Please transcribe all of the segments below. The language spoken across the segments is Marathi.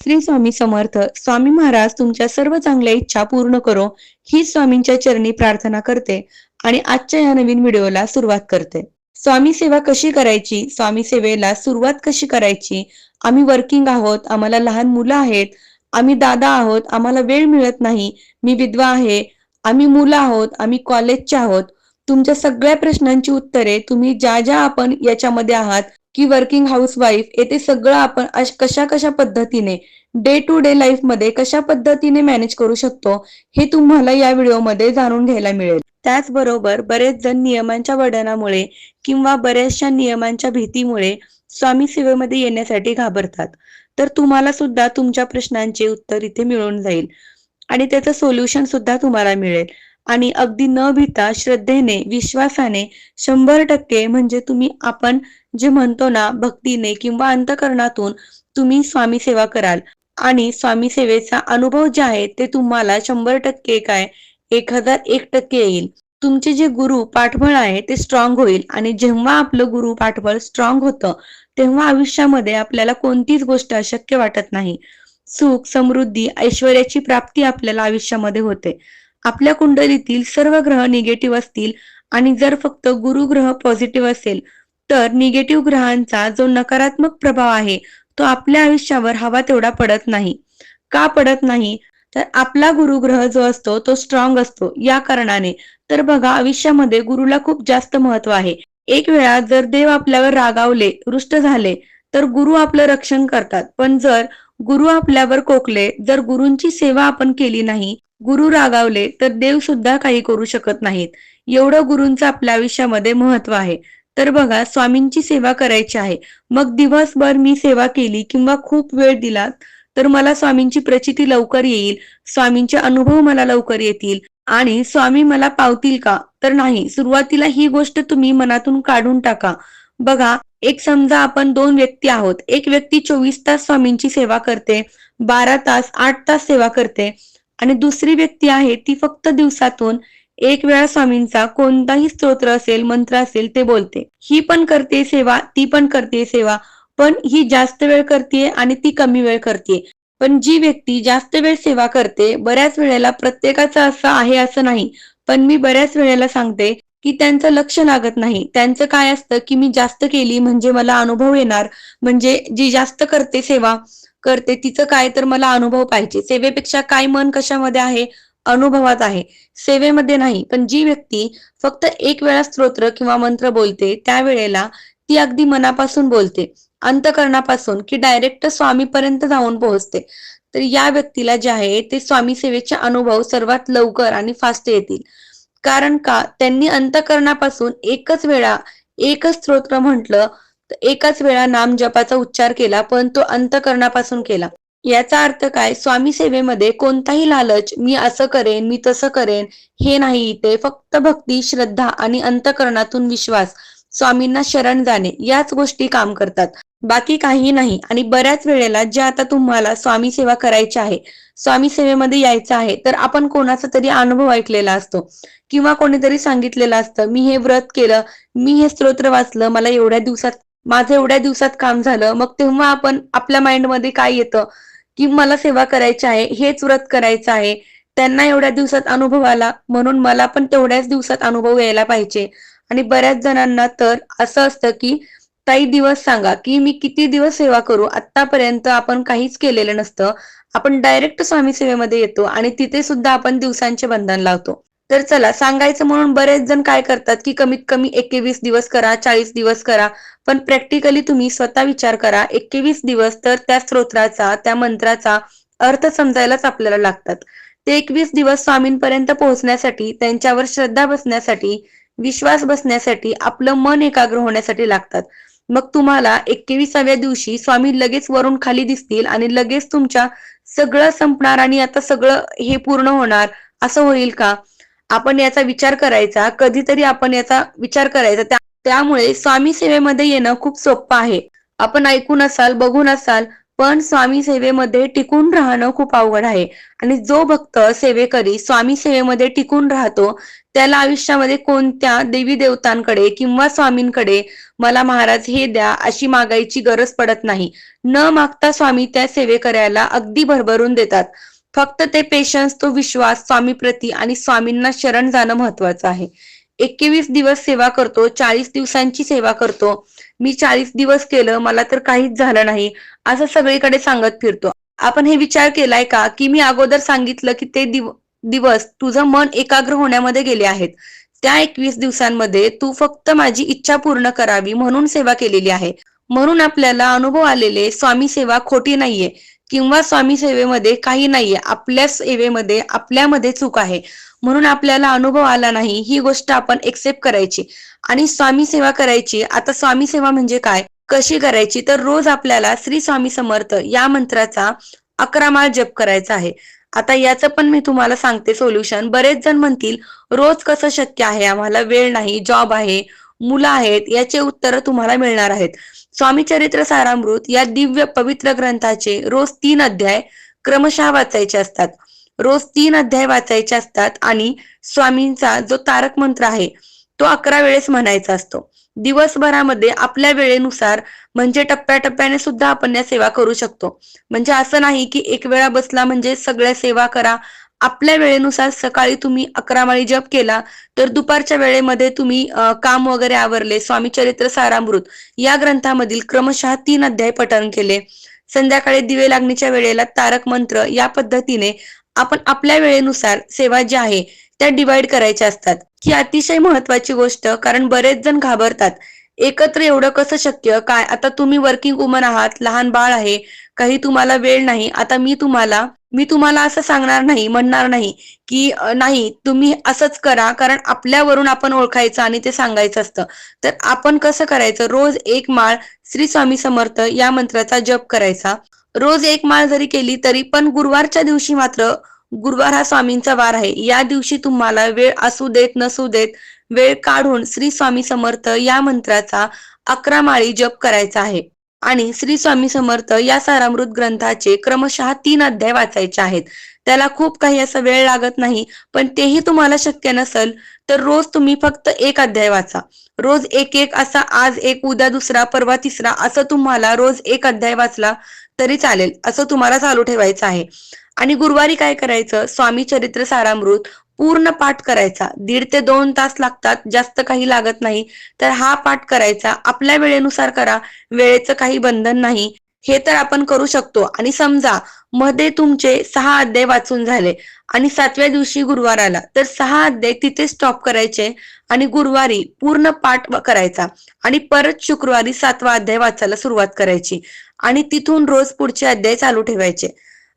श्री स्वामी समर्थ स्वामी महाराज तुमच्या सर्व चांगल्या इच्छा पूर्ण करो ही स्वामींच्या चरणी प्रार्थना करते आणि आजच्या या नवीन व्हिडिओला सुरुवात करते. स्वामी सेवा कशी करायची? स्वामी सेवेला सुरुवात कशी करायची? आम्ही वर्किंग आहोत आम्हाला लहान मुलं आहेत आम्ही दादा आहोत आम्हाला वेळ मिळत नाही मी विधवा आहे आम्ही मुलं आहोत आम्ही कॉलेजचे आहोत. तुमच्या सगळ्या प्रश्नांची उत्तरे तुम्ही ज्या ज्या आपण याच्यामध्ये आहात की वर्किंग हाऊसवाईफ येथे सगळं आपण कशा कशा पद्धतीने डे टू डे लाईफमध्ये कशा पद्धतीने मॅनेज करू शकतो हे तुम्हाला या व्हिडिओमध्ये जाणून घ्यायला मिळेल. त्याचबरोबर बरेच जण नियमांच्या वडनामुळे किंवा बऱ्याचशा नियमांच्या भीतीमुळे स्वामी सेवेमध्ये येण्यासाठी घाबरतात. तर तुम्हाला सुद्धा तुमच्या प्रश्नांचे उत्तर इथे मिळून जाईल. आणि त्याचं सोल्युशन सुद्धा तुम्हाला मिळेल. आणि अगदी न भीता श्रद्धेने विश्वासाने शंभर टक्के म्हणजे तुम्ही आपण जे म्हणतो ना भक्तीने किंवा अंतकरणातून तुम्ही स्वामी सेवा कराल. आणि स्वामी सेवेचा अनुभव जे आहे ते तुम्हाला शंभर टक्के काय? एक हजार एक टक्के येईल. तुमचे जे गुरु पाठबळ आहे ते स्ट्रॉंग होईल. आणि जेव्हा आपलं गुरु पाठबळ स्ट्रॉंग होतं तेव्हा आयुष्यामध्ये आपल्याला कोणतीच गोष्ट अशक्य वाटत नाही. सुख समृद्धी ऐश्वर्याची प्राप्ती आपल्याला आयुष्यामध्ये होते. आपल्या कुंडलीतील सर्व ग्रह निगेटिव्ह असतील आणि जर फक्त गुरु ग्रह पॉझिटिव्ह असेल तर निगेटिव्ह ग्रहांचा जो नकारात्मक प्रभाव आहे तो आपल्या आयुष्यावर हवा तेवढा पडत नाही. का पडत नाही? तर आपला गुरुग्रह जो असतो तो स्ट्रॉंग असतो. या कारणाने. तर बघा आयुष्यामध्ये गुरुला खूप जास्त महत्त्व आहे. एक वेळा जर देव आपल्यावर रागावले रुष्ट झाले तर गुरु आपलं रक्षण करतात. पण जर गुरु आपल्यावर कोकले जर गुरूंची सेवा आपण केली नाही गुरु रागावले तर देव सुद्धा काही करू शकत नाहीत. एवढं गुरूंचं आपल्या आयुष्यामध्ये महत्त्व आहे. तर बघा स्वामींची सेवा करायची आहे. मग दिवसभर मी सेवा केली किंवा खूप वेळ दिला तर मला स्वामींची प्रचिती लवकर येईल स्वामींचे अनुभव मला लवकर येतील आणि स्वामी मला पावतील का? तर नाही सुरुवातीला ही गोष्ट तुम्ही मनातून काढून टाका. बघा एक समजा आपण दोन व्यक्ती आहोत. एक व्यक्ती चोवीस तास स्वामींची सेवा करते बारा तास आठ तास सेवा करते आणि दुसरी व्यक्ती आहे ती फक्त दिवसातून एक वेळा स्वामींचा कोणताही स्तोत्र असेल मंत्र असेल ते बोलते. ही पण करते सेवा ती पण करते सेवा पण ही जास्त वेळ करते आणि ती कमी वेळ करते. पण जी व्यक्ती जास्त वेळ सेवा करते बऱ्याच वेळेला प्रत्येकाचं असं आहे असं नाही. पण मी बऱ्याच वेळेला सांगते की त्यांचं लक्ष लागत नाही. त्यांचं काय असतं की मी जास्त केली म्हणजे मला अनुभव येणार. म्हणजे जी जास्त करते सेवा करते तिचं काय तर मला अनुभव पाहिजे. सेवेपेक्षा काय मन कशामध्ये आहे? अनुभवात आहे. सेवेमध्ये नाही पण जी व्यक्ती फक्त एक वेळा स्तोत्र किंवा मंत्र बोलते त्यावेळेला ती अगदी मनापासून बोलते अंतकरणापासून की डायरेक्ट स्वामीपर्यंत जाऊन पोहोचते. तर या व्यक्तीला जे आहे ते स्वामी सेवेचे अनुभव सर्वात लवकर आणि फास्ट येतील. कारण का? त्यांनी अंतकरणापासून एकच वेळा एकच स्तोत्र म्हटलं तर एकाच वेळा नाम जपाचा उच्चार केला पण तो अंतकरणापासून केला. याचा अर्थ काय? स्वामी सेवेमध्ये कोणताही लालच मी असं करेन मी तसं करेन हे नाही. ते फक्त भक्ती श्रद्धा आणि अंतकरणातून विश्वास. स्वामींना शरण जाणे याच गोष्टी काम करतात. बाकी काही नाही. आणि बऱ्याच वेळेला जे आता तुम्हाला स्वामी सेवा करायची आहे स्वामी सेवेमध्ये यायचं आहे तर आपण कोणाचा तरी अनुभव ऐकलेला असतो. किंवा कोणीतरी सांगितलेलं असतं मी हे व्रत केलं मी हे स्तोत्र वाचलं मला एवढ्या दिवसात माझं एवढ्या दिवसात काम झालं मग तेव्हा आपण आपल्या माइंडमध्ये काय येतं? की मला सेवा करायची आहे हेच व्रत करायचं आहे. त्यांना एवढ्या दिवसात अनुभव आला म्हणून मला पण तेवढ्याच दिवसात अनुभव यायला पाहिजे. आणि बऱ्याच जणांना तर असं असतं की ताई दिवस सांगा की मी किती दिवस सेवा करू? आतापर्यंत आपण काहीच केलेलं नसतं. आपण डायरेक्ट स्वामी सेवेमध्ये येतो आणि तिथे सुद्धा आपण दिवसांचे बंधन लावतो. तर चला सांगायचं म्हणून बरेच जण काय करतात की कमीत कमी एकवीस दिवस करा चाळीस दिवस करा. पण प्रॅक्टिकली तुम्ही स्वतः विचार करा एकवीस दिवस तर त्या स्तोत्राचा त्या मंत्राचा अर्थ समजायलाच आपल्याला लागतात. ते एकवीस दिवस स्वामींपर्यंत पोहोचण्यासाठी त्यांच्यावर श्रद्धा बसण्यासाठी विश्वास बसण्यासाठी आपलं मन एकाग्र होण्यासाठी लागतात. मग तुम्हाला एकविसाव्या दिवशी स्वामी लगेच वरून खाली दिसतील आणि लगेच तुमच्या सगळं संपणार आणि आता सगळं हे पूर्ण होणार असं होईल का? आपण याचा विचार करायचा कधीतरी आपण याचा विचार करायचा. त्यामुळे स्वामी सेवेमध्ये येणं खूप सोपं आहे. आपण ऐकून असाल बघून असाल पण स्वामी सेवेमध्ये टिकून राहणं खूप अवघड आहे. आणि जो भक्त सेवेकरी स्वामी सेवेमध्ये टिकून राहतो त्याला आयुष्यामध्ये कोणत्या देवी देवतांकडे किंवा स्वामींकडे मला महाराज हे द्या अशी मागायची गरज पडत नाही. न मागता स्वामी त्या सेवेकऱ्याला अगदी भरभरून देतात. फक्त ते पेशन्स तो विश्वास स्वामी प्रती आणि स्वामींना शरण जाणं महत्वाचं आहे. एकवीस दिवस सेवा करतो चाळीस दिवसांची सेवा करतो. मी चाळीस दिवस केलं मला तर काहीच झालं नाही असं सगळीकडे सांगत फिरतो. आपण हे विचार केलाय का? की मी अगोदर सांगितलं की ते दिव दिवस तुझं मन एकाग्र होण्यामध्ये गेले आहेत. त्या एकवीस दिवसांमध्ये तू फक्त माझी इच्छा पूर्ण करावी म्हणून सेवा केलेली आहे. म्हणून आपल्याला अनुभव आलेले स्वामी सेवा खोटी नाहीये. किंवा स्वामी सेवेमध्ये काही नाहीये. आपल्या सेवेमध्ये आपल्यामध्ये चूक आहे. म्हणून आपल्याला अनुभव आला नाही ही गोष्ट आपण एक्सेप्ट करायची. आणि स्वामी सेवा करायची. आता स्वामी सेवा म्हणजे काय? कशी करायची? तर रोज आपल्याला श्री स्वामी समर्थ या मंत्राचा अकरा माळ जप करायचा आहे. आता याचं पण मी तुम्हाला सांगते सोल्युशन बरेच जण म्हणतील रोज कसं शक्य आहे? आम्हाला वेळ नाही जॉब आहे. मुलं आहेत याचे उत्तर तुम्हाला मिळणार आहेत. स्वामी चरित्र सारामृत या दिव्य पवित्र ग्रंथाचे रोज तीन अध्याय क्रमशः वाचायचे असतात. रोज तीन अध्याय वाचायचे असतात आणि स्वामींचा जो तारक मंत्र आहे तो अकरा वेळेस म्हणायचा असतो. दिवसभरामध्ये आपल्या वेळेनुसार म्हणजे टप्प्याटप्प्याने सुद्धा आपण या सेवा करू शकतो. म्हणजे असं नाही की एक वेळा बसला म्हणजे सगळ्या सेवा करा आपल्या वेळेनुसार सकाळी तुम्ही अकरा माळी जप केला तर दुपारच्या वेळेमध्ये तुम्ही काम वगैरे आवरले स्वामी चरित्र सारामृत या ग्रंथामधील क्रमशः तीन अध्याय पठण केले. संध्याकाळी दिवे लागणीच्या वेळेला तारक मंत्र या पद्धतीने आपण आपल्या वेळेनुसार सेवा ज्या आहे त्या डिवाइड करायच्या असतात. ही अतिशय महत्वाची गोष्ट कारण बरेच जण घाबरतात. एकत्र एवढं कसं शक्य? काय? आता तुम्ही वर्किंग वुमन आहात लहान बाळ आहे काही तुम्हाला वेळ नाही. आता मी तुम्हाला मी तुम्हाला असं सांगणार नाही म्हणणार नाही की नाही तुम्ही असंच करा कारण आपल्यावरून आपण ओळखायचं आणि ते सांगायचं असतं. तर आपण कसं करायचं? रोज एक माळ श्री स्वामी समर्थ या मंत्राचा जप करायचा. रोज एक माळ जरी केली तरी पण गुरुवारच्या दिवशी मात्र गुरुवार हा स्वामींचा वार आहे. या दिवशी तुम्हाला वेळ असू देत नसू देत वेळ काढून श्री स्वामी समर्थ या मंत्राचा अकरा माळी जप करायचा आहे. आणि श्री स्वामी समर्थ या सारामृत ग्रंथाचे क्रमशः तीन अध्याय वाचायचे आहेत. त्याला खूप काही असा वेळ लागत नाही पण तेही तुम्हाला शक्य नसेल तर रोज तुम्ही फक्त एक अध्याय वाचा. रोज एक एक असा आज एक उद्या दुसरा परवा तिसरा असं तुम्हाला रोज एक अध्याय वाचला तरी चालेल असं तुम्हाला चालू ठेवायचं आहे. आणि गुरुवारी काय करायचं? स्वामी चरित्र सारामृत पूर्ण पाठ करायचा. दीड ते दोन तास लागतात जास्त काही लागत नाही. तर हा पाठ करायचा. आपल्या वेळेनुसार करा. वेळेचं काही बंधन नाही. हे तर आपण करू शकतो. आणि समजा मध्ये तुमचे सहा अध्याय वाचून झाले आणि सातव्या दिवशी गुरुवार आला. तर सहा अध्याय तिथे स्टॉप करायचे आणि गुरुवारी पूर्ण पाठ करायचा. आणि परत शुक्रवारी सातवा अध्याय वाचायला सुरुवात करायची. आणि तिथून रोज पुढचे अध्याय चालू ठेवायचे.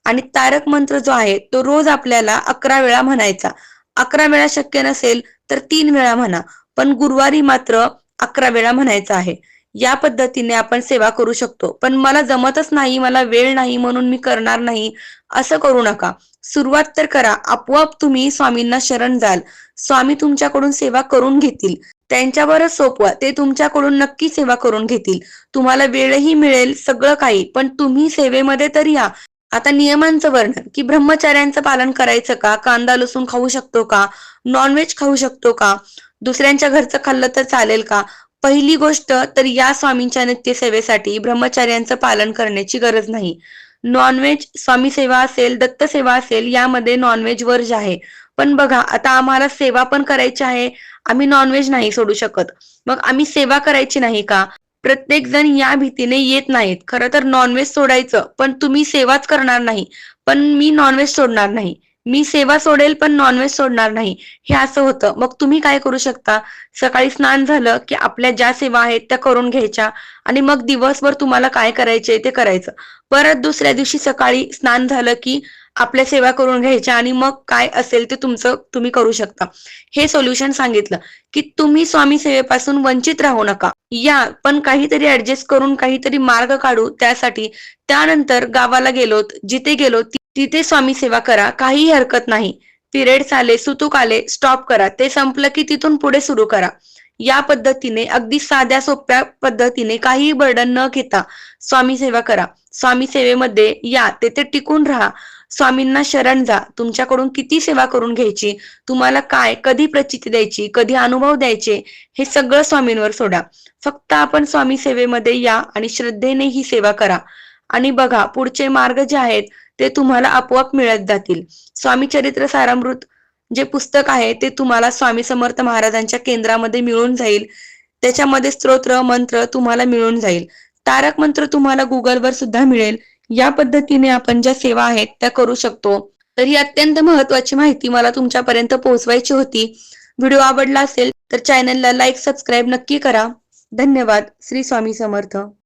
आणि तारक मंत्र जो आहे तो रोज आपल्याला अकरा वेळा म्हणायचा. अकरा वेळा शक्य नसेल तर तीन वेळा म्हणा पण गुरुवारी मात्र अकरा वेळा म्हणायचा आहे. या पद्धतीने आपण सेवा करू शकतो. पण मला जमतच नाही मला वेळ नाही म्हणून मी करणार नाही असं करू नका. सुरुवात तर करा आपोआप तुम्ही स्वामींना शरण जाल. स्वामी तुमच्याकडून सेवा करून घेतील. त्यांच्यावरच सोपवा ते तुमच्याकडून नक्की सेवा करून घेतील. तुम्हाला वेळही मिळेल सगळं काही पण तुम्ही सेवेमध्ये तर या. आता नियमांचं वर्णन की ब्रह्मचार्यांचं पालन करायचं का? कांदा लसूण खाऊ शकतो का? नॉनव्हेज खाऊ शकतो का? दुसऱ्यांच्या घरचं खाल्लं तर चालेल का? पहिली गोष्ट तर या स्वामींच्या नित्य सेवेसाठी ब्रह्मचार्यांचं पालन करण्याची गरज नाही. नॉनव्हेज स्वामी सेवा असेल दत्त सेवा असेल यामध्ये नॉनव्हेज वर्ज आहे. पण बघा आता आम्हाला सेवा पण करायची आहे. आम्ही नॉनव्हेज नाही सोडू शकत. मग आम्ही सेवा करायची नाही का? प्रत्येक जण या भीतीने येत नाहीत. खरं तर नॉनव्हेज सोडायचं पण तुम्ही सेवाच करणार नाही. पण मी नॉनव्हेज सोडणार नाही. मी सेवा सोडेल पण नॉनव्हेज सोडणार नाही. हे असं होतं. मग तुम्ही काय करू शकता? सकाळी स्नान झालं की आपल्या ज्या सेवा आहेत त्या करून घ्यायच्या आणि मग दिवसभर तुम्हाला काय करायचे ते करायचं. परत दुसऱ्या दिवशी सकाळी स्नान झालं की आपल्या सेवा करून घ्यायच्या आणि मग काय असेल ते तुमचं तुम्ही करू शकता. हे सोल्युशन सांगितलं की तुम्ही स्वामी सेवेपासून वंचित राहू नका. या पण काहीतरी ऍडजस्ट करून काहीतरी मार्ग काढू त्यासाठी. त्यानंतर गावाला गेलोत जिथे गेलो तिथे स्वामी सेवा करा काही हरकत नाही. पिरियड्स आले सुतूक आले स्टॉप करा. ते संपलं की तिथून पुढे सुरू करा. या पद्धतीने अगदी साध्या सोप्या पद्धतीने काहीही बर्डन न घेता स्वामी सेवा करा. स्वामी सेवेमध्ये या तेथे टिकून राहा. स्वामींना शरण जा. तुमच्याकडून किती सेवा करून घ्यायची? तुम्हाला काय कधी प्रचिती द्यायची कधी अनुभव द्यायचे हे सगळं स्वामींवर सोडा. फक्त आपण स्वामी सेवेमध्ये या आणि श्रद्धेने ही सेवा करा. आणि बघा पुढचे मार्ग जे आहेत ते तुम्हाला आपोआप मिळत जातील. स्वामी चरित्र सारामृत जे पुस्तक आहे ते तुम्हाला स्वामी समर्थ महाराजांच्या केंद्रामध्ये मिळून जाईल. त्याच्यामध्ये स्तोत्र मंत्र तुम्हाला मिळून जाईल. तारक मंत्र तुम्हाला गुगलवर सुद्धा मिळेल. या पद्धतीने आपण ज्या सेवा आहेत त्या करू शकतो. तर ही अत्यंत महत्वाची माहिती मला तुमच्यापर्यंत पोहोचवायची होती. व्हिडिओ आवडला असेल तर चॅनलला लाईक सबस्क्राईब नक्की करा. धन्यवाद. श्री स्वामी समर्थ.